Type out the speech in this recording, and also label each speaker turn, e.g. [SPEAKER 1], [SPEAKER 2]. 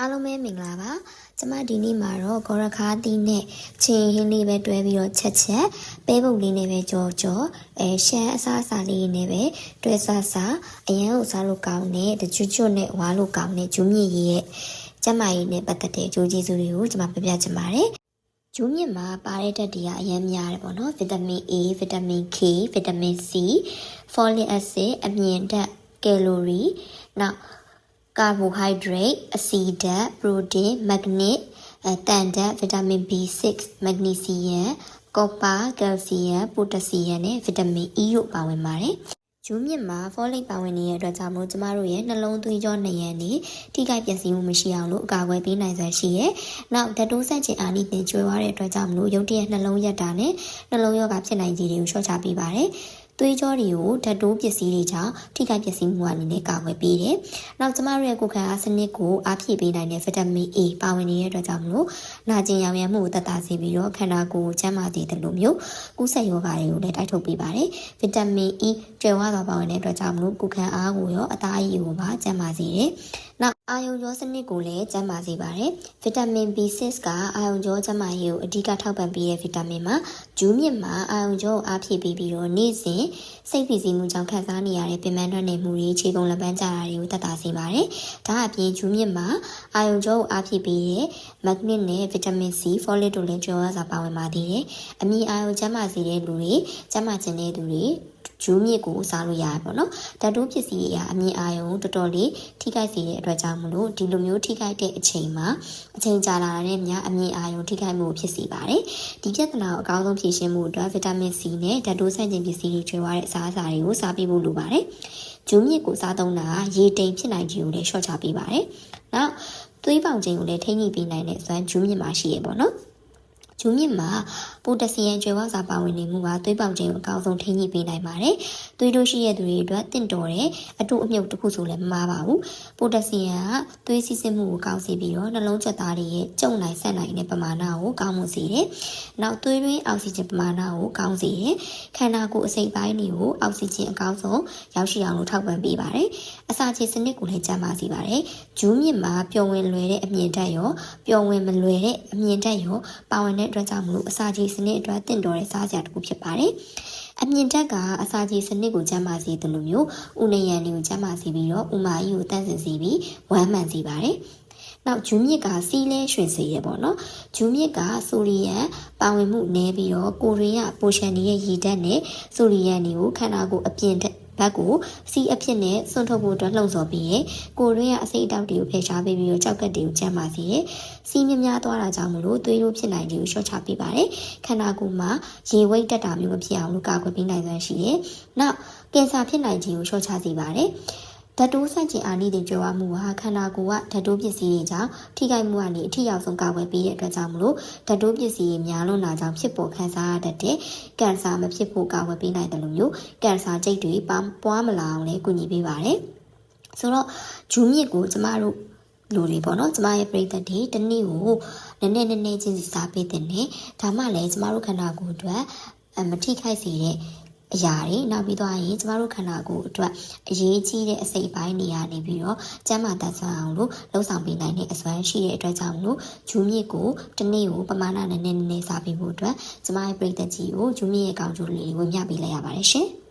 [SPEAKER 1] အားလုံးပဲမင်္ဂလာပါကျမဒီနေ့မှာတော့ဂေါရခါသီးနဲ့ချင်းဟင်းလေးပဲတွဲပြီးတော့ချက်ချက်ပဲပုတ်လေးနဲ့ပဲကြောကြောအဲရှမ်းအစားအစာလေးနဲ့ပဲတွဲဆဆအရန်ကိုစားလို့ကောင်းတဲ့တကျွတ်ကျွတ်နဲ့ဝါလို့ကောင်းတဲ့ဂျူးမြင့်ရည်ရဲ့ကျမရည်နဲ့ပတ်သက်တဲ့ဂျိုးကျေးဇူးတွေကိုကျမပြပြချင်ပါတယ်ဂျူးမြင့်မှာပါတဲ့ဓာတ်တွေကအရန်များတယ်ပေါ့နော်ဗီတာမင် A ဗီတာမင် K ဗီတာမင် C folic acid အမြင့်ဓာတ်ကယ်လိုရီနောက် carbohydrate အဆီဓာတ် protein magnet အဲတန်ဓာတ် vitamin B6 magnesium copper calcium potassium နဲ့ vitamin E တို့ပါဝင်ပါတယ်ဂျူးမြင့်မှာ folate ပါဝင်နေတဲ့အတွက်ကြောင့်မို့ကျမတို့ရဲ့နှလုံးသွေးကြောနှရံတွေထိခိုက်ပျက်စီးမှုမရှိအောင်လို့အကာအကွယ်ပေးနိုင်စွမ်းရှိရဲ။နောက်ဓာတ်တိုးဆက်ခြင်းအာနိသင်ကျွေးသွားတဲ့အတွက်ကြောင့်မလို့ရုပ်တရက်နှလုံးရက်တာနဲ့နှလုံးရောဂါဖြစ်နိုင်ခြေတွေကိုလျှော့ချပေးပါတယ်။ သွေးကြောတွေကိုဓာတ်တိုးပစ္စည်းတွေကြောင့်ထိခိုက်ပျက်စီးမှုအနေနဲ့ကာကွယ်ပေးတယ်။နောက်ကျမတို့ရဲ့ကိုယ်ခံအားစနစ်ကိုအားဖြည့်ပေးနိုင်တဲ့ဗီတာမင် A ပါဝင်နေတဲ့အတွက်ကြောင့်မလို့နာကျင်ရောင်ရမ်းမှုကိုသက်သာစေပြီးတော့ခန္ဓာကိုယ်ကျန်းမာစေတယ်လို့မျိုးကူးစက်ရောဂါတွေကိုလည်းတိုက်ထုတ်ပေးပါတယ်။ဗီတာမင် E ကျွဲဝါစွာပါဝင်တဲ့အတွက်ကြောင့်မလို့ကိုယ်ခံအားကိုရောအသားအရည်ကိုပါကျန်းမာစေတယ်။ နောက်အာယုံကြောစနစ်ကိုလည်းကျန်းမာစေပါတယ်။ဗီတာမင် B6 ကအာယုံကြောကျန်းမာရေးကိုအဓိကထောက်ပံ့ပေးတဲ့ဗီတာမင်မှာဂျူးမြင့်မှာအာယုံကြောကိုအားဖြည့်ပေးပြီးတော့နေ့စဉ်စိတ်ဖိစီးမှုကြောင့်ခံစားနေရတဲ့ပင်ပန်းထွက်နေမှုတွေခြေကုန်လက်ပန်းကျတာတွေကိုသက်သာစေပါတယ်။ဒါအပြင်ဂျူးမြင့်မှာအာယုံကြောကိုအားဖြည့်ပေးတဲ့မက်ဂနစ်နဲ့ဗီတာမင် C ဖောလစ်တို့လည်းကြွယ်ဝစွာပါဝင်ပါသေးတယ်။အမီအာယုံကျန်းမာစေတဲ့လူတွေကျန်းမာခြင်းတဲ့သူတွေ ဂျူးမြစ်ကိုစားလို့ရတယ်ပေါ့နော်ဓာတ်တိုးပစ္စည်းတွေကအမြင်အာရုံတော်တော်လေးထိခိုက်စေတဲ့အတွက်ကြောင့်မလို့ဒီလိုမျိုးထိခိုက်တဲ့အချိန်မှာအချိန်ကြာလာတဲ့ညအမြင်အာရုံထိခိုက်မှုဖြစ်စေပါတယ်ဒီပြဿနာကိုအကောင်းဆုံးဖြေရှင်းမှုအတွက်ဗီတာမင် C နဲ့ဓာတ်တိုးဆန့်ကျင်ပစ္စည်းတွေကျွေးသွားတဲ့အစားအစာတွေကိုစားပေးဖို့လိုပါတယ်ဂျူးမြစ်ကိုစားသုံးတာရေတိမ်ဖြစ်နိုင်ခြင်းကိုလည်းလျှော့ချပေးပါတယ်နောက်သွေးပေါင်ခြင်းကိုလည်းထိန်းညှိပေးနိုင်တဲ့စွမ်းဂျူးမြစ်မှာရှိရပေါ့နော် ဂျူးမြစ်မှာပိုတက်ဆီယမ်ကျွေးဝစာပါဝင်နေမှုကသွေးပေါင်ခြင်းကိုအကောင်းဆုံးထိန်းညှိပေးနိုင်ပါတယ်။သွေးတို့ရှိတဲ့သူတွေအတွက်တင့်တော်တဲ့အတူအမြုပ်တစ်ခုဆိုလည်းမမှားပါဘူး။ပိုတက်ဆီယမ်ကသွေးစီးဆင်းမှုကိုကောင်းစေပြီးတော့နှလုံးချက်သားတွေရဲ့ကျုံနိုင်ဆက်နိုင်တဲ့ပမာဏကိုကောင်းမွန်စေတယ်။နောက်သွေးတွင်းအောက်ဆီဂျင်ပမာဏကိုကောင်းစေတယ်။ခန္ဓာကိုယ်အစိတ်ပိုင်းတွေကိုအောက်ဆီဂျင်အကောင်းဆုံးရောက်ရှိအောင်လို့ထောက်ပံ့ပေးပါတယ်။အစာချေစနစ်ကိုလည်းကျန်းမာစေပါတယ်။ဂျူးမြစ်မှာပျော်ဝင်လွယ်တဲ့အမြင့်တက်ရောပျော်ဝင်မလွယ်တဲ့အမြင့်တက်ရောပါဝင်တဲ့အတွက်ကြောင့်မလို့အစာချေစနစ်အတွက်တင့်တော်တဲ့စားစရာတစ်ခုဖြစ်ပါတယ်။အမြင့်တက်ကအစာချေစနစ်ကိုကျန်းမာစေတယ်လို့မျိုးဥနေရန်တွေကိုကျန်းမာစေပြီးတော့ဥမာကြီးကိုတန့်စင်စေပြီးဝမ်းမှန်စေပါတယ်။နောက်ဂျူးမြစ်ကစီးလဲရွှင်စေရပေါ့နော်ဂျူးမြစ်ကဆိုရီယန်ပါဝင်မှုနည်းပြီးတော့ကိုရီးယားပိုရှန်ဒီရဲ့ရည်ဓာတ်နဲ့ဆိုရီယန်တွေကိုခန္ဓာကိုယ်အပြင် ဘက်ကိုစီအဖြစ်နဲ့စွန့်ထုတ်ဖို့အတွက်လှုံ့ဆော်ပြီးရကိုရင်းရအစိတ်အတောက်တွေကိုဖယ်ရှားပေးပြီးတော့ကြောက်ကက်တွေကိုကျန်းမာစေရစီမြများသွားတာကြောင့်မလို့သွေးတို့ဖြစ်နိုင်တွေကိုရှော့ချပေးပါတယ်ခန္ဓာကိုယ်မှာရေဝိတ်တက်တာမျိုးမဖြစ်အောင်လို့ကာကွယ်ပေးနိုင်စွမ်းရှိတယ်နောက်ကင်ဆာဖြစ်နိုင်ခြင်းကိုရှော့ချစေပါတယ် ဓာတ်တိုးဆန့်ကျင်အာနိသင်ကြွယ်ဝမှုဟာခန္ဓာကိုယ်ကဓာတ်တိုးပစ္စည်းတွေကြောင့်ထိခိုက်မှုကနေအထိရောက်ဆုံးကာကွယ်ပေးတဲ့အတွက်ကြောင့်မလို့ဓာတ်တိုးပစ္စည်းတွေများလွန်တာကြောင့်ဖြစ်ပေါ်ခံစားရတတ်တဲ့ကင်ဆာမဖြစ်ဖို့ကာကွယ်ပေးနိုင်တယ်လို့မျိုးကင်ဆာကြိတ်တွေပွားမလာအောင်လည်းကူညီပေးပါတယ်ဆိုတော့ဂျူးမြစ်ကိုကျမတို့လူတွေပေါ့နော်ကျမရဲ့ပြိသက်တွေတနည်းကိုနည်းနည်းနည်းနည်းချင်းစီစားပေးတဲ့နဲ့ဒါမှလည်းကျမတို့ခန္ဓာကိုယ်အတွက်မထိခိုက်စေတဲ့ အရာတွေနောက်ပြီးတော့ရင်ကျမတို့ခန္ဓာကိုယ်အတွက်အရေးကြီးတဲ့အစိတ်ပိုင်းတွေကနေပြီးတော့ကျန်းမာတတ်ဆန်းအောင်လို့လှုပ်ဆောင်ပေးနိုင်တဲ့အစွမ်းရှိတဲ့အတွက်ကြောင့်လို့ဂျူးမြစ်ကိုတနေ့ကိုပမာဏနဲ့နည်းနည်းစားပေးဖို့အတွက်ကျမရဲ့ပြည်သက်ကြီးကိုဂျူးမြစ်ရဲ့ကောင်းကျိုးလေးဝင်ပြပေးလိုက်ရပါတယ်ရှင်။